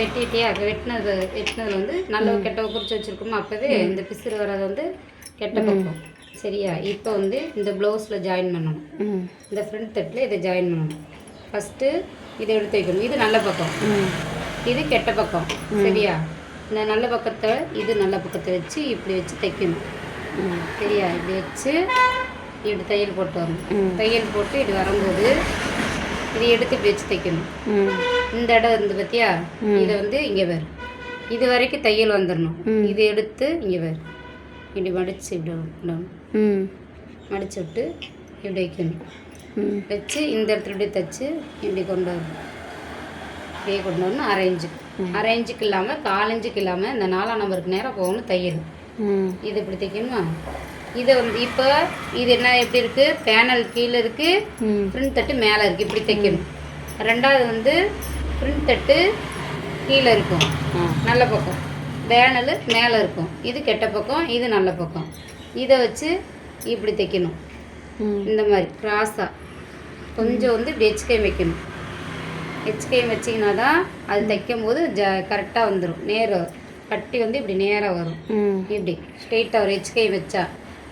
வெட்டிட்டியா வெட்டினது வெட்டினதுல வந்து நல்ல கெட்டவை குறித்து வச்சுருக்கோமா அப்போவே இந்த பிசுறு வர்றது வந்து கெட்ட பக்கம். சரியா? இப்போ வந்து இந்த ப்ளவுஸில் ஜாயின் பண்ணணும். இந்த ஃப்ரண்ட் தட்டில் இதை ஜாயின் பண்ணணும். ஃபஸ்ட்டு இதை எடுத்து வைக்கணும். இது நல்ல பக்கம். இது கெட்ட பக்கம். சரியா? இந்த நல்ல பக்கத்தை இது நல்ல பக்கத்தை வச்சு இப்படி வச்சு தைக்கணும். சரியா? இப்படி வச்சு இப்படி தையல் போட்டு வரணும். தையல் போட்டு இது வரும்போது இது எடுத்து இப்படி வச்சு தைக்கணும். இந்த இடம் இருந்து பார்த்தியா இதை வந்து இங்கே வேறு இது வரைக்கும் தையல் வந்துடணும். இது எடுத்து இங்கே வேறு இப்படி மடித்து இப்படி விடணும் ம். மடிச்சு விட்டு இப்படி வைக்கணும். வச்சு இந்த இடத்துல இப்படி தைச்சு இப்படி கொண்டு வரணும் இப்படியே கொண்டு வரணும். அரை இன்ச்சுக்கு அரை இன்ச்சுக்கு இல்லாமல் கால் இன்ச்சுக்கு இல்லாமல் இந்த நாலாம் நம்பருக்கு நேரம் போகணும் தையல். இது இப்படி தைக்கணுமா? இதை வந்து இப்போ இது என்ன எப்படி இருக்குது பேனல் கீழே இருக்குது ம். ஃப்ரண்ட் தட்டு மேலே இருக்குது இப்படி தைக்கணும். ரெண்டாவது வந்து ஃப்ரண்ட் தட்டு கீழே இருக்கும். நல்ல பக்கம். பேனல் மேலே இருக்கும். இது கெட்ட பக்கம் இது நல்ல பக்கம். இதை வச்சு இப்படி தைக்கணும். இந்த மாதிரி கிராஸாக கொஞ்சம் வந்து இப்படி எச்கை வைக்கணும். எச்கை வச்சிங்கன்னா தான் அது தைக்கும் போது ஜ கரெக்டாக வந்துடும் நேரம் கட்டி வந்து இப்படி நேராக வரும். இப்படி ஸ்ட்ரெயிட்டாக ஒரு எச்கை வச்சா.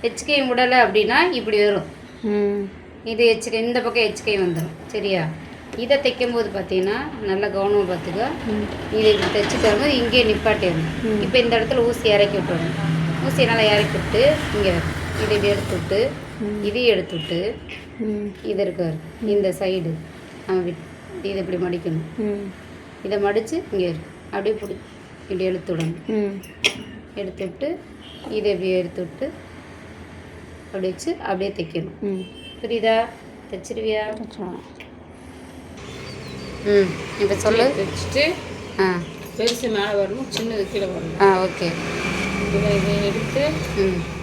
எச்கை விடலை அப்படின்னா இப்படி வரும். இது எச்கை இந்த பக்கம் எச்கை வந்துடும் சரியா? இதை தைக்கும் போது பார்த்தீங்கன்னா நல்லா கவனமாக பார்த்துக்கோ. இதை இப்படி தைச்சிட்டு வரும்போது இங்கேயே நிப்பாட்டிடணும் இப்போ இந்த இடத்துல ஊசி இறக்கி விட்டுறணும் ஊசியை நல்லா இறக்கி விட்டு இங்கே இதை இப்படி எடுத்து விட்டு இதையும் எடுத்து விட்டு இது இருக்கார் இந்த சைடு நம்ம விட் இதை இப்படி மடிக்கணும். இதை மடித்து இங்கே. அப்படியே பிடி இப்படி எடுத்து விடணும். எடுத்து விட்டு இதை இப்படி எடுத்து விட்டு அப்படி வச்சு அப்படியே தைக்கணும். ம். புரியுதா? தைச்சிருவியா? ம். இப்போ சொல்லு. வச்சுட்டு ஆ. பெருசு மேலே வரணும் சின்னது கீழே வரணும். ஆ ஓகே. இதை இதை எடுத்து ம்.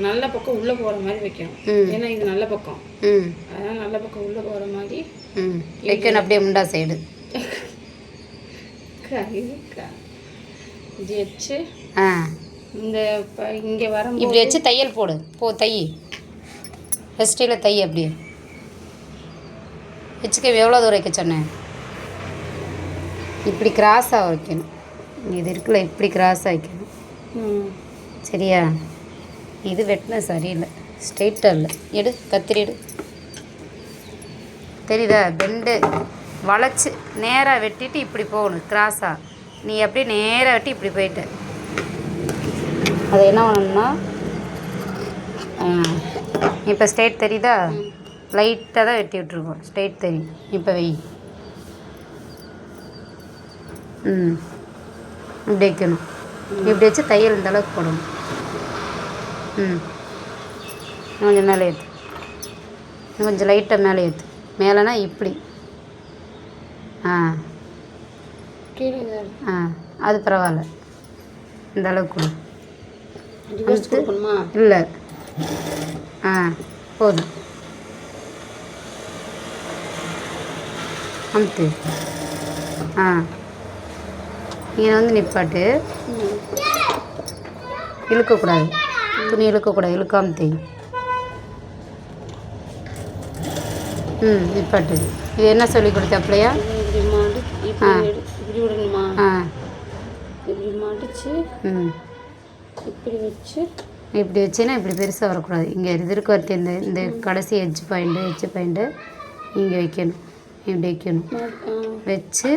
நல்ல பக்கம் உள்ளே போகிற மாதிரி வைக்கணும். ம். ஏன்னா இது நல்ல பக்கம். ம். அதனால் நல்ல பக்கம் உள்ளே போகிற மாதிரி ம். வைக்கணும் அப்படியே முண்டா சைடு. க- இது க- இது வச்சு ஆ. இந்த இங்கே வர இப்படி வச்சு தையல் போடு. போ தை. ஃபஸ்ட்டில் தை அப்படியே வச்சுக்க எவ்வளோ தூரம் வைக்க சொன்னேன் இப்படி கிராஸாக வைக்கணும். இது இருக்குல்ல இப்படி கிராஸாக வைக்கணும். ம். சரியா? இது வெட்டின சரியில்லை. ஸ்ட்ரெயிட்டாக இல்லை. எடு கத்திரி எடு. தெரியுதா? பெண்டு வளைச்சி நேராக வெட்டிட்டு இப்படி போகணும். கிராஸாக நீ அப்படியே நேராக வெட்டி இப்படி போயிட்ட. அதை என்ன பண்ணணும்னா இப்போ ஸ்ட்ரெயிட் தெரியுதா? லைட்டாக தான் வெட்டி விட்ருக்கோம் ஸ்ட்ரெயிட் தெரியும். இப்போ வை. ம். இப்படி வைக்கணும். இப்படி வச்சு தையல் இந்த அளவுக்கு போடணும். ம். கொஞ்சம் மேலே ஏற்று கொஞ்சம் லைட்டாக மேலே ஏற்று மேலேனா இப்படி. ஆ. ஆ. அது பரவாயில்ல. இந்த அளவுக்கு இல்லை. ஆ போதும். அமுத்து. ஆ. இங்கே வந்து நிப்பாட்டு. இழுக்கக்கூடாது. துணி இழுக்கக்கூடாது. இழுக்காம தேய் ம் நிப்பாட்டு. இது என்ன சொல்லி இது இப்படி மாடி இப்படி விடணுமா? ஆ. இப்படி மடிச்சு ம். இப்படி வச்சு இப்படி வச்சுன்னா இப்படி பெருசாக வரக்கூடாது. இங்கே இது இருக்க வரத்து இந்த இந்த கடைசி எட்ஜ் பாயிண்ட்டு எட்ஜ் பாயிண்ட்டு இங்கே வைக்கணும். இப்படி வைக்கணும். வச்சு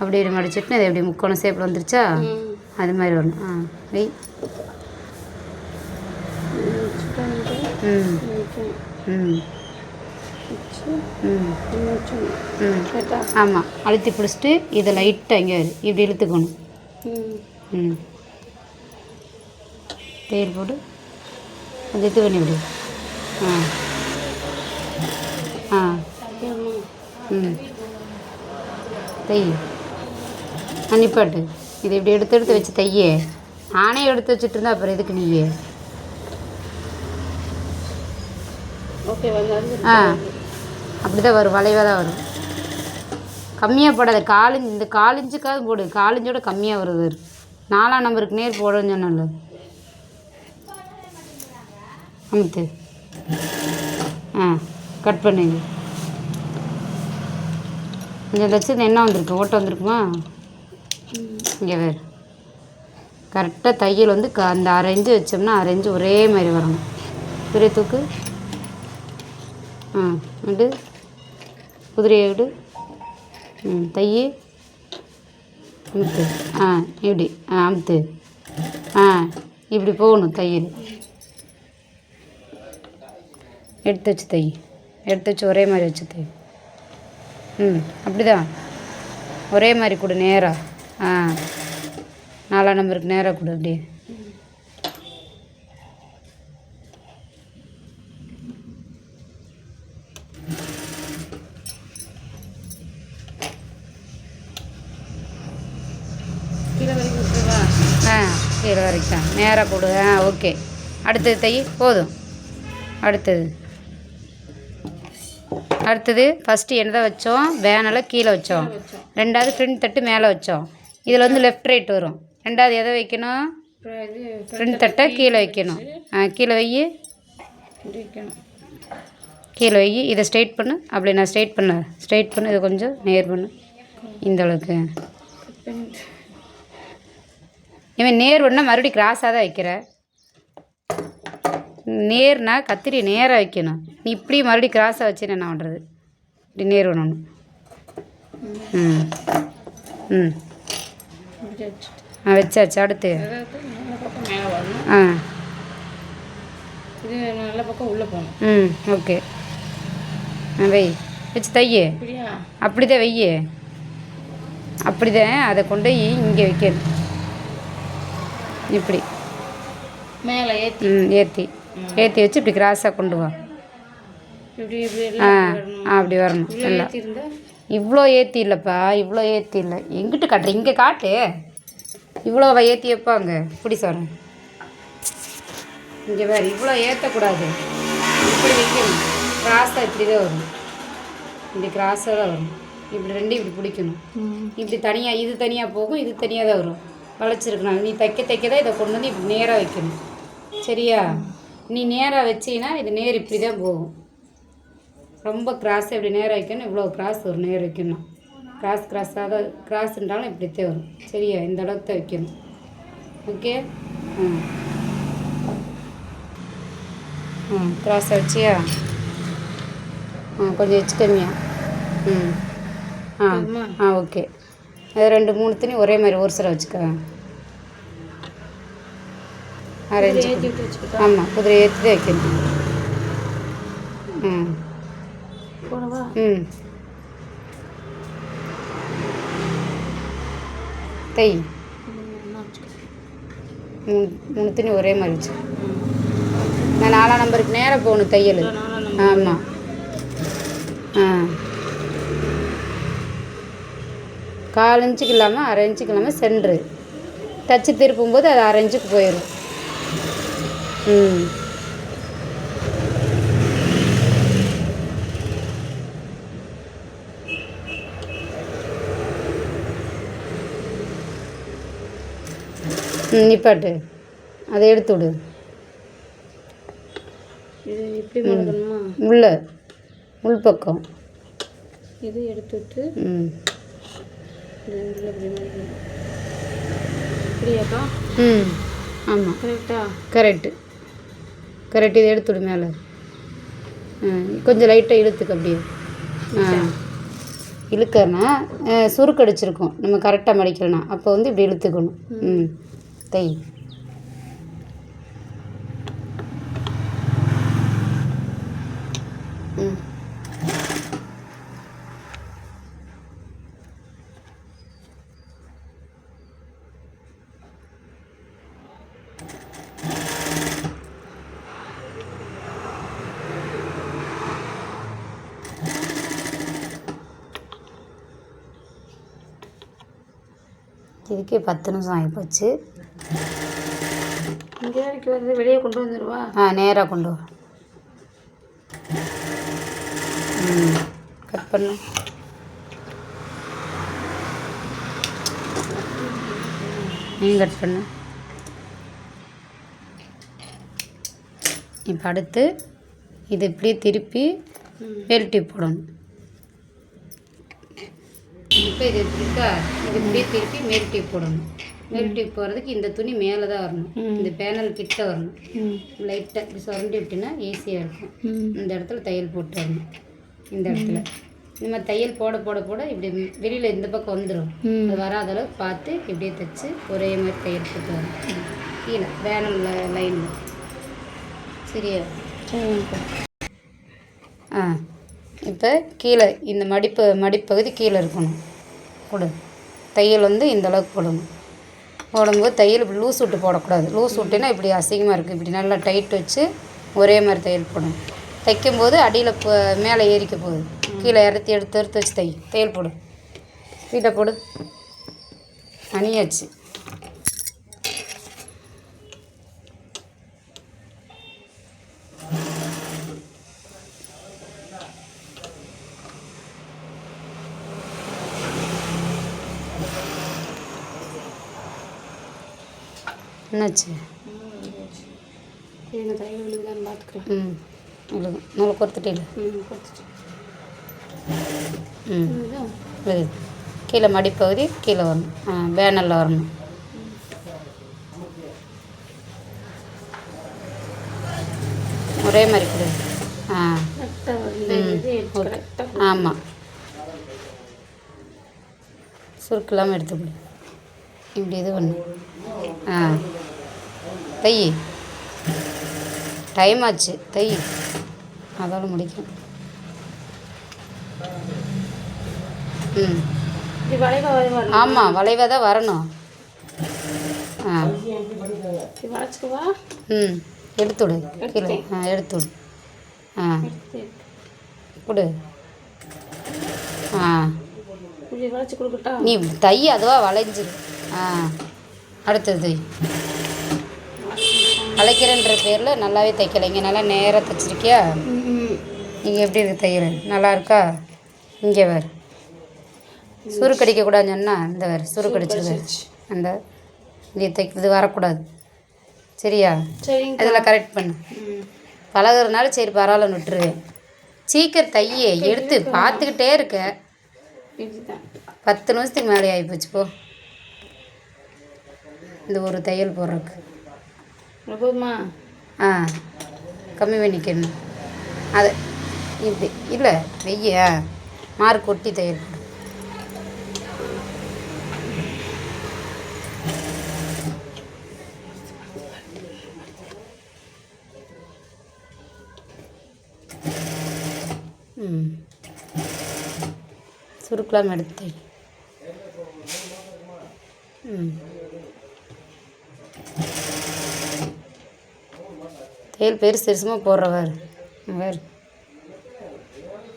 இப்படி மடிச்சிட்டு அது எப்படி முக்கோணம் ஷேப்பில் வந்துருச்சா. அது மாதிரி வரணும். ஆ வை. வச்சு பண்ணிட்டு ம். ம். ம்? ஆமாம் அழுத்தி பிடிச்சிட்டு இதை லைட்டாக இங்கே. இப்படி இழுத்துக்கணும். ம். தேர் போட்டு கொஞ்சம் இது பண்ணி விடு. ஆ. ஆ? ம். தை. நிப்பாட்டு. இதை இப்படி எடுத்து எடுத்து வச்சு தையே. நானே எடுத்து வச்சுட்டு இருந்தா அப்புறம் எதுக்கு நீயே? ஆ. அப்படி தான் வரும். வளைவாக தான் வரும். கம்மியாக போடாத. காலிஞ்சு இந்த காலிஞ்சுக்காவது போடு. காலிஞ்சோட கம்மியாக வருது. நாலாம் நம்பருக்கு நேர் போடுன்னு சொன்னல அமுத்து ஆ கட் பண்ணுங்க. கொஞ்சம் தைச்சது என்ன வந்திருக்கு ஓட்டை வந்திருக்குமா? இங்கே வேறு. கரெக்டாக தையல் வந்து க அந்த அரைஞ்சு வச்சோம்னா அரைஞ்சு ஒரே மாதிரி வரணும். குதிரை தூக்கு. ஆ விடு குதிரையை விடு ம் தையி. அமுத்து. ஆ இப்படி ஆ அமுத்து. ஆ இப்படி போகணும் தையல். எடுத்து வச்சு தை. எடுத்து வச்சு ஒரே மாதிரி வச்சு தை. ம் அப்படிதான் ஒரே மாதிரி கொடு நேராக ஆ. நாலாம் நம்பருக்கு நேராக கொடு அப்படியே. ஆ கீழே வரைக்கும். நேராக கொடு ஆ ஓகே. அடுத்தது தை போதும். அடுத்தது. அடுத்தது ஃபஸ்ட்டு என்னதை தான் வச்சோம்? பேனெல்லாம் கீழே வச்சோம். ரெண்டாவது ஃப்ரண்ட் தட்டு மேலே வச்சோம். இதில் வந்து லெஃப்ட் ரைட் வரும். ரெண்டாவது எதை வைக்கணும்? ஃப்ரண்ட் தட்டை கீழே வைக்கணும். ஆ கீழே வை. கீழே வை. இதை ஸ்ட்ரைட் பண்ணு. அப்படி நான் ஸ்ட்ரைட் பண்ண ஸ்ட்ரைட் பண்ணு. இதை கொஞ்சம் நேர் பண்ணு. இந்த அளவுக்கு. இவன் நேர் ஒன்றா மறுபடியும் கிராஸாக தான் வைக்கிறேன் நேர்னா கத்திரி நேராக வைக்கணும். நீ இப்படி மறுபடியும் கிராஸாக வச்சு என்ன பண்ணுறது இப்படி நேர் பண்ணணும் ம். ம். ஆ வச்சாச்சு. அடுத்து. ஆ. இது நல்ல பக்கம் உள்ளே போகணும். ம் ஓகே. ஆ வை. வச்சு தையே. இப்படியா அப்படிதான் வையே. அப்படிதான் அதை கொண்டு போய் இங்கே வைக்கணும் இப்படி. மேலே ஏற்றி ம் ஏற்றி ஏற்றி வச்சு இப்படி கிராஸாக கொண்டு வா. ஆ அப்படி வரணும். எல்லாம் இவ்வளோ ஏற்றி இல்லைப்பா இவ்வளோ ஏற்றி இல்லை. எங்கிட்ட காட்டுற இங்கே காட்டு. இவ்வளோ ஏற்றி வைப்பாங்க இப்படி சொல்கிறேன் இங்கே வேறு இவ்வளோ ஏற்றக்கூடாது இப்படி வைக்கணும். கிராஸாக இப்படி தான் வரும். இப்படி கிராஸாக தான் வரும். இப்படி ரெண்டும் இப்படி பிடிக்கணும். இப்படி தனியாக இது தனியாக போகும் இது தனியாக தான் வரும். வளைச்சிருக்கணும் நீ தைக்க தைக்க தான் இதை கொண்டு வந்து இப்படி நேராக வைக்கணும். சரியா? நீ நேராக வச்சீங்கன்னா இது நேர் இப்படி தான் போகும். ரொம்ப கிராஸ் இப்படி நேராக வைக்கணும் இவ்வளோ கிராஸ் ஒரு நேர் வைக்கணும். கிராஸ் கிராஸாக தான் கிராஸ்ன்றாலும் இப்படித்தான் வரும். சரியா? இந்த அளவுக்கு தான் வைக்கணும். ஓகே ம். ம் கிராஸாக வச்சியா? ம் கொஞ்சம் வச்சு கம்மியா. ம். ஆ ஆ ஓகே அது ரெண்டு மூணு துணி ஒரே மாதிரி ஒரு சில வச்சுக்க. அரேஞ்ச் ஆமாம் குதிரை ஏற்றி தான் வைக்கணும். ம். ம். தை. மூணு மூணு துணி ஒரே மாதிரி வச்சு நான் நாலாம் நம்பருக்கு நேராக போகணும் தையல். ஆமாம் ஆ. கால் இன்ச்சுக்கு இல்லாமல் அரை இன்ச்சுக்கு இல்லாமல் சென்ட்ரு தச்சு திருப்பும்போது அது அரை இன்ச்சுக்கு போயிடும் நிப்பாட்டு. அதை எடுத்து விடு. இது இப்படி மடக்கணுமா உள்ள உள்பக்கம் இது எடுத்து விட்டு ம். இப்படியாக்கா ம் ஆமாம் கரெக்டா கரெக்டு கரெக்ட் இதை எடுத்து விடு மேலே ஆ கொஞ்சம் லைட்டாக இழுத்துக்க அப்படியே. இழுக்கன்னா சுருக்கடிச்சிருக்கும் நம்ம கரெக்டாக மடிக்கலனா. அப்போ வந்து இப்படி இழுத்துக்கணும். ம். தை. இதுக்கே பத்து நிமிஷம் ஆகிப்போச்சு இங்கே வருது வெளியே கொண்டு வந்துடுவா ஆ நேராக கொண்டு வா. கட் பண்ணு. நீ கட் பண்ணு. இப்போ அடுத்து இது இப்படியே திருப்பி வெல்ட்டி போடணும். இப்போ இது இருக்கா? இது இப்படியே திருப்பி மேல் டியூப் போடணும். மேல் டியூப் போடுறதுக்கு இந்த துணி மேலே தான் வரணும் இந்த பேனல் கிட்ட வரணும். லைட்டாக இப்படி சுரண்டி விட்டினா ஈஸியாக இருக்கும். இந்த இடத்துல தையல் போட்டு வரணும் இந்த இடத்துல. இந்த மாதிரி தையல் போட போட போட இப்படி வெளியில் இந்த பக்கம் வந்துடும் அது வராத அளவுக்கு பார்த்து இப்படியே தைச்சு ஒரே மாதிரி தையல் போட்டு வரணும். கீழே பேனல் லைனில் சரியா? ஆ. இப்போ கீழே இந்த மடிப்பு மடிப்பகுதி கீழே இருக்கணும். கொடுங்க தையல் வந்து இந்தளவுக்கு போடணும் போடும்போது தையல் இப்படி லூஸ் விட்டு போடக்கூடாது. லூஸ் விட்டுன்னா இப்படி அசிங்கமாக இருக்குது இப்படி நல்லா டைட் வச்சு ஒரே மாதிரி தையல் போடணும். தைக்கும்போது அடியில் மேலே ஏறிக்க போகுது. கீழே இறத்தி எடுத்து எடுத்து வச்சு தை. தையல் போடு. கீழே போடு. அணியாச்சு. என்னாச்சு? விழுகுதான்னு பார்த்துக்கலாம் ம் விழுகும் நூலை கொடுத்துட்டே ம் கீழே மடிப்பகுதி கீழே வரணும். ஆ பேனரில் வரணும். ஒரே மாதிரி கொடு. ஆ. கரெக்டாக ஆமாம் சுருக்கு இல்லாமல் எடுத்து கொடு. இப்படி இது பண்ணு. ஆ. தை. டைம் ஆச்சு. தை. அதோட முடிக்கும் ம். ஆமாம் வளைவாக தான் வரணும். ஆ. ம். எடுத்து விடு. கீழே. ஆ எடுத்து விடு. ஆ. கொடு. ஆ. நீ தை அதுவாக வளைஞ்சிரு. ஆ. அடுத்தது வளைக்கிறன்ற பேரில் நல்லாவே தைக்கல. இங்கே நல்லா நேராக தைச்சிருக்கியா? இங்கே எப்படி இருக்கு தையல்? நல்லா இருக்கா? இங்கே வேறு. சுருக்கடிக்க கூடாதுன்னு சொன்னால் இந்த வேறு. சுருக்கடிச்சிருக்க அந்த இங்கே தைக்கிறது வரக்கூடாது. சரியா? அதில் கரெக்ட் பண்ணு. பழகுறதுனால சரி பரவாயில்ல விட்டுருவேன். சீக்கிரம் தையே எடுத்து பார்த்துக்கிட்டே இருக்க. பத்து நிமிஷத்துக்கு மேலே ஆகிப்போச்சு போ. இந்த ஒரு தையல் போடுறதுக்கு. இவ்வளோ போதுமா ஆ கம்மி பண்ணிக்கணும். அது இப்படி இல்லை வெய்யா? மார்க் கொட்டி தயிர் ம். சுருக்கலாம் எடுத்து ம். தையல் பெருசு பெருசுமாக போடுறவர். வேறு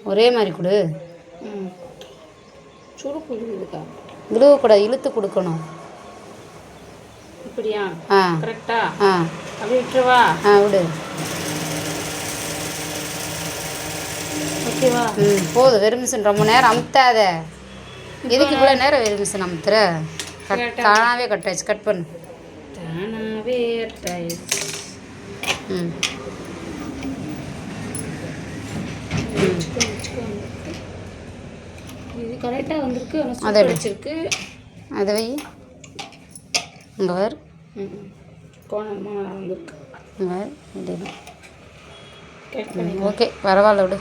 ஒரே மாதிரி கொடு. ம். சுருக்கு விழுகுதுக்கா விழுவக்கூடாது இழுத்து கொடுக்கணும். இப்படியா? ஆ. கரெக்டா? ஆ. அப்படியே விட்டுருவா? ஆ விடு. ஓகேவா? ம் போதும் வெறும் மிஷின். ரொம்ப நேரம் அமுத்தாத. எதுக்கு இவ்வளோ நேரம் வெறும் மிஷின் அமுத்துற? கட் தானாகவே கட் ஆயிடுச்சு. கட் பண்ணு. வச்சுக்கோ, வச்சுக்கோ. இது கரெக்டாக வந்திருக்கு. அதை. வச்சிருக்கு. அதை வை. இங்கே வேறு ம் கோணமாக வந்திருக்கு. இங்கே வேறு ஓகே. பரவாயில்ல விடு.